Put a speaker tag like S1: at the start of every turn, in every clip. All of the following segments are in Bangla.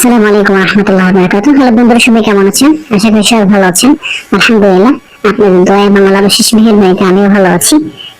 S1: আসসালামু আলাইকুম রহমতুল্লাহ বারাকাতু হ্যালো বন্ধুরা, সবাই কেমন আছেন? আশা করি সবাই ভালো আছেন। আলহামদুলিল্লাহ, আপনাদের দয়া বাংলা বিশেষ মেহেরবানিতে আমিও ভালো আছি।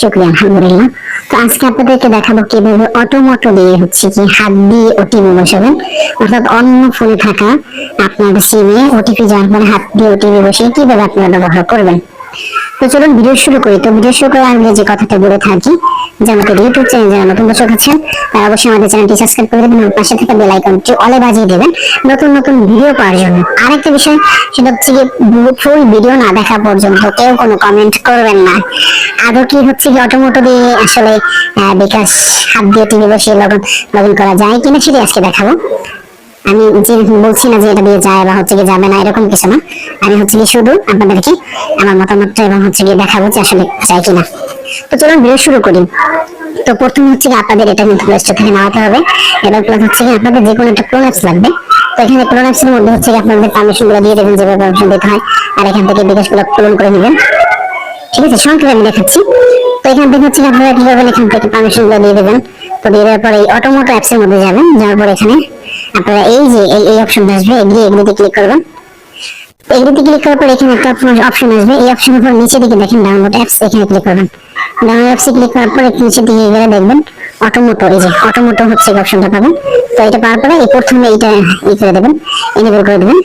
S1: শুক্রিয়া, আলহামদুলিল্লাহ। তো আজকে আপনাদেরকে দেখাবো কীভাবে অটোমোটো দিয়ে হচ্ছে কি হাত দিয়ে ওটিপি বসাবেন। অর্থাৎ অন্য ফোনে থাকা আপনার সিমে ওটিপি যাওয়ার পরে হাত দিয়ে ওটিপি বসিয়ে কীভাবে আপনারা ব্যবহার করবেন। তো চলুন ভিডিও শুরু করি। তো ভিডিও শুরু করে আগে যে কথাটা বলে থাকি, যে আমাদের ইউটিউব চ্যানেল যারা নতুন দর্শক আছেন, তারা অবশ্যই আমাদের চ্যানেলটি সাবস্ক্রাইব করে দেবেন এবং পাশে থাকা বেল আইকনটি অলে বাজিয়ে দেবেন। নতুন নতুন ভিডিও পাওয়ার জন্য। আরেকটা বিষয় সেটা হচ্ছে যে ফুল ভিডিও না দেখা পর্যন্ত কেউ কোনো কমেন্ট করবেন না। আদৌ কি হচ্ছে কি অটোমোটো দিয়ে আসলে বিকাশ হাত দিয়ে টিভি বসিয়ে লগন লগইন করা যায় কিনা সেটাই আজকে দেখাবো। আমি যে বলছি না যে এটা দিয়ে যায় বা হচ্ছে কি যাবে না, এরকম কিছু না। আমি হচ্ছে কি শুধু আপনাদেরকে আমার মতামতটা এবং হচ্ছে কি দেখাবো যে আসলে চাই কিনা। তো চলুন ভিডিও শুরু করি। তো প্রথমে হচ্ছে কি আপনাদের এটা কিন্তু প্লে স্টোর থেকে নামাতে হবে। এবার প্লাস হচ্ছে কি আপনাদের যে কোনো একটা অ্যাপস লাগবে। তো এখানে অ্যাপস মধ্যে হচ্ছে কি আপনাদের পারমিশনগুলো দিয়ে দেবেন, যেভাবে পারমিশন দিতে হয়। আর এখান থেকে বিকাশগুলো ক্লোন করে নেবেন। ঠিক আছে, সংক্ষেপে আমি দেখাচ্ছি। তো এখান থেকে হচ্ছে আপনারা কি করবেন এখান থেকে পারমিশনগুলো দিয়ে দেবেন? তো দিয়ে দেওয়ার পরে এই অটোমোটো অ্যাপস এর মধ্যে যাবেন। যাওয়ার পর এখানে আপনারা এই যে এই অপশনটা আসবে এগ্রি এগ্রিতে ক্লিক করবেন। এগ্রিতে ক্লিক করার পর এখানে একটা অপশন আসবে। এই অপশনের উপর নিচে দিকে দেখেন ডাউনলোড অ্যাপস এখানে ক্লিক করবেন। ডাউনলোড অ্যাপসে ক্লিক করার পর একটু নিচে দিকে গেলে দেখবেন অটোমোটো এই যে অটোমোটো হচ্ছে এই অপশনটা পাবেন। তো এটা পাওয়ার পরে এই প্রথমে এটা ই করে দেবেন এনেবল করে দেবেন।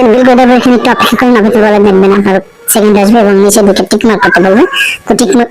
S1: এনেবল করে দেবেন এখানে একটু অপেক্ষা করেন অপেক্ষা করে দেখবেন আপনার সেকেন্ড আসবে এবং নিচে দিকে টিক মার্ক করতে বলবে। তো টিক মার্ক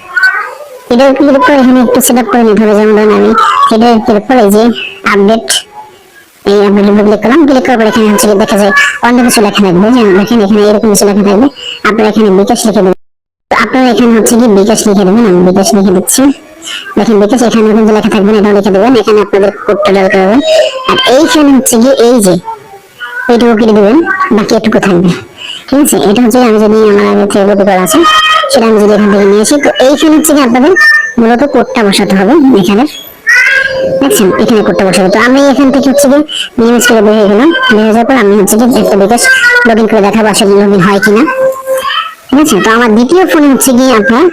S1: এটা ক্লিক করে এখানে একটু সেট আপ করে নিতে হবে, যেমন ধরুন আমি এটা ক্লিক করে যে আপডেট এই আপডেট উপর ক্লিক করলাম ক্লিক করার পর এখানে হচ্ছে দেখা যায় অন্য কিছু লেখা থাকবে। দেখেন এখানে এরকম কিছু লেখা থাকবে। আপনারা এখানে বিকাশ লিখে দেবেন। আপনারা এখানে হচ্ছে কি বিকাশ লিখে দেবেন, আমি বিকাশ লিখে দিচ্ছি। দেখেন বিকাশ এখানে কিন্তু লেখা থাকবে না, এটাও লিখে দেবেন। এখানে আপনাদের কোডটা দরকার হবে আর এইখানে হচ্ছে কি এই যে এইটুকু কেটে দেবেন, বাকি এটুকু থাকবে। ঠিক আছে? এটা হচ্ছে আমি যদি আমার আগে থেকে করা আছে সেটা আমি যদি এখান থেকে নিয়ে আসি, তো এইখানে হচ্ছে কি আপনাদের মূলত কোডটা বসাতে হবে এখানে। দেখছেন? এখানে কোডটা বসাতে তো আমি এখান থেকে হচ্ছে কি মিনিমাইজ করে বের হয়ে গেলাম। বের হয়ে যাওয়ার পর আমি হচ্ছে কি একটা বিকাশ লগ ইন করে দেখাবো, আসলে লগ ইন হয় কিনা। ঠিক আছে? তো আমার দ্বিতীয় ফোনে হচ্ছে কি আপনার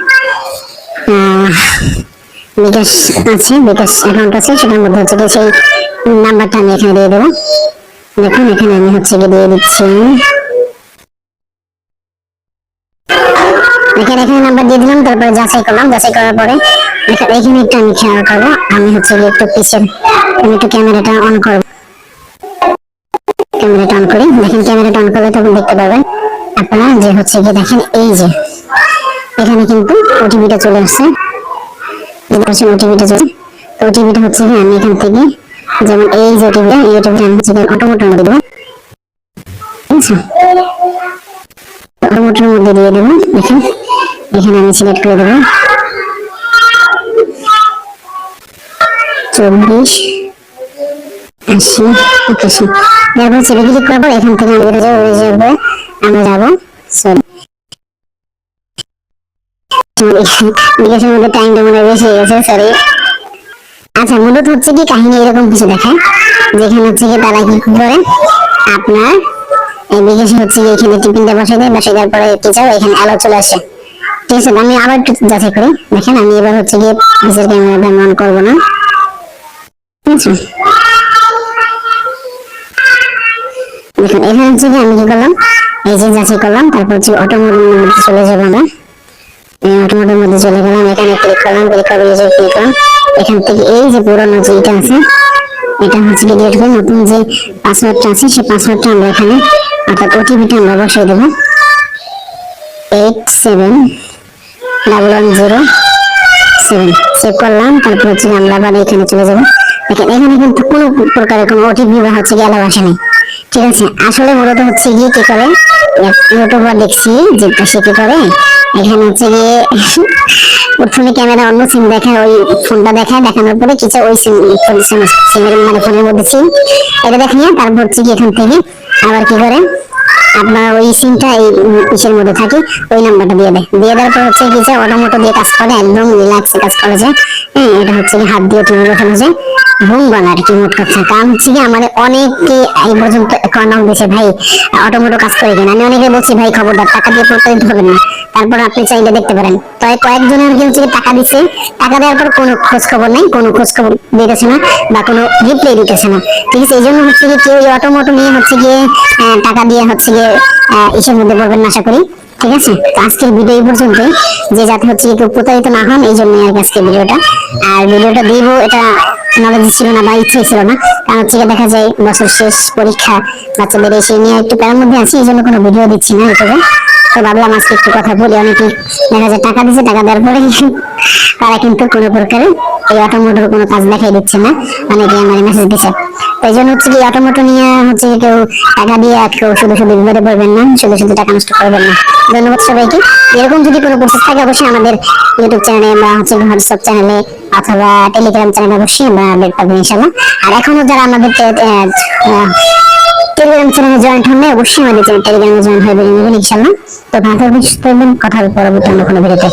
S1: বিকাশ আছে, বিকাশ অ্যাকাউন্ট আছে, সেটার মধ্যে হচ্ছে সেই নাম্বারটা আমি এখানে দিয়ে দেবো। দেখুন, এখানে আমি হচ্ছে কি দিয়ে দিচ্ছি। এখানে এখানে নাম্বার দিয়ে দিলাম, তারপরে যাচাই করলাম, যাচাই করার পরে এখানে এখানে একটু আমি খেয়াল করব, আমি হচ্ছে একটু পিছের, আমি একটু ক্যামেরাটা অন করব। ক্যামেরাটা অন করি, দেখেন ক্যামেরাটা অন করলে তখন দেখতে পাবেন আপনারা যে হচ্ছে গিয়ে দেখেন এই যে, এখানে কিন্তু ওটিপিটা চলে আসছে। ওটিপিটা চলে তো ওটিপিটা হচ্ছে কি আমি এখান থেকে যেমন এই যে ওটিপিটা এই ওটিপিটা আমি হচ্ছে অটোমোটোর মধ্যে দেবো। অটোমোটোর মধ্যে দিয়ে দেবো, দেখেন। এখানে আমি সিলেক্ট করে দেবো। চব্বিশ, আশি করার এখান থেকে রিজার্ভে আমরা যাব আচ্ছা মূলত হচ্ছে কি কাহিনী এরকম কিছু যেখানে হচ্ছে কি তারা কি আপনার বিকাশে হচ্ছে কি এখানে টিফিনটা বসে দেয় বসে দেওয়ার পরে টিচার এখানে আলো চলে আসে। ঠিক আছে আমি আবার একটু যাচাই করি। দেখেন, আমি এবার হচ্ছে গিয়ে পিসের ক্যামেরাটা অন করব না। ঠিক আছে? দেখুন এখানে হচ্ছে আমি কি করলাম? এই যে যাচাই করলাম, তারপর হচ্ছে অটোমোটিভ মধ্যে চলে যাব আমরা। অটোমোটিভ মধ্যে চলে গেলাম, এখানে ক্লিক করলাম ক্লিক করলাম। এখান থেকে এই যে পুরোনো যে এটা আছে, এটা হচ্ছে কি ডিলিট করে নতুন যে পাসওয়ার্ডটা আছে, সেই পাসওয়ার্ডটা আমরা এখানে অর্থাৎ ওটিপিটা আমরা বসিয়ে দেবো। Eight seven one zero seven save করলাম, তারপর হচ্ছে আমরা আবার এখানে চলে যাব। দেখেন, এখানে কিন্তু কোনো প্রকারের কোনো ওটিপি বা হচ্ছে গিয়ে আসে নাই। ঠিক আছে, আসলে মূলত হচ্ছে গিয়ে কি করে? ইউটিউবার দেখছি যে সে কি করে? এখানে হচ্ছে গিয়ে প্রথমে ক্যামেরা অন্য সিম দেখায়, ওই ফোনটা দেখায়, দেখানোর পরে কিছু ওই সিম, সিমের মানে ফোনের মধ্যে সিম। এটা দেখিয়ে, তারপর হচ্ছে কি এখান থেকে আবার কি করে? আপনার ওই সিমটা এই পিসের মধ্যে থাকে, ওই নাম্বারটা দিয়ে দেয়। দিয়ে দেওয়ার পর হচ্ছে কি যে অটোমোটো দিয়ে কাজ করে, একদম রিল্যাক্সে কাজ করা যায় হ্যাঁ এটা হচ্ছে কি হাত দিয়ে টিমে ওঠানো যায় ঘুম আর কি মোট কথা? কারণ হচ্ছে কি আমাদের অনেকে এই পর্যন্ত কর্নাল দিয়েছে, ভাই, অটোমোটো কাজ করে কিনা? আমি অনেকে বলছি, ভাই, খবরদার, টাকা দিয়ে প্রতারিত হবেন না। তারপর আপনি চাইলে দেখতে পারেন। তাই কয়েকজনের কি হচ্ছে টাকা দিচ্ছে টাকা দেওয়ার পর কোনো খোঁজ খবর নেই, কোনো খোঁজ খবর দিতেছে না বা কোনো রিপ্লাই দিতেছে না। ঠিক আছে এই জন্য হচ্ছে কি কেউ অটোমোটো নিয়ে হচ্ছে গিয়ে টাকা দিয়ে হচ্ছে গিয়ে ইসের মধ্যে পড়বেন আশা করি। ঠিক আছে? তো আজকের ভিডিও এই পর্যন্ত যে যাতে হচ্ছে কেউ প্রতারিত না হন এই জন্য আর কি আজকের ভিডিওটা আর ভিডিওটা দিব, এটা নলেজ ছিল না বা ইচ্ছে ছিল না। কারণ হচ্ছে দেখা যায়, বছর শেষ, পরীক্ষা, বাচ্চাদের এসে নিয়ে একটু প্যারার মধ্যে আছি এই জন্য কোনো ভিডিও দিচ্ছি না ইউটিউবে। তো ভাবলাম আজকে একটু কথা বলি, অনেকে দেখা যায় টাকা দিচ্ছে টাকা দেওয়ার পরে তারা কিন্তু কোনো প্রকারে এই অটোমোটোর কোনো কাজ দেখাই দিচ্ছে না অনেকে আমার মেসেজ দিচ্ছে এই জন্য হচ্ছে কি অটোমোটো নিয়ে হচ্ছে কেউ টাকা দিয়ে কেউ শুধু শুধু বিপদে পড়বেন না, শুধু শুধু টাকা নষ্ট করবেন না। ধন্যবাদ সবাইকে। এরকম যদি কোনো প্রসেস থাকে, অবশ্যই আমাদের ইউটিউব চ্যানেলে বা হচ্ছে হোয়াটসঅ্যাপ চ্যানেলে অথবা টেলিগ্রাম চ্যানেলে অবশ্যই আমরা আপডেট পাবো ইনশাল্লাহ আর এখনও যারা আমাদের টেলিগ্রাম চ্যানেলে জয়েন হন না অবশ্যই আমাদের চ্যানেল টেলিগ্রামে জয়েন নেবেন ইনশাল্লাহ তো ভালো করবেন কথা হবে পরবর্তী অন্য কোনো ভিডিওতে।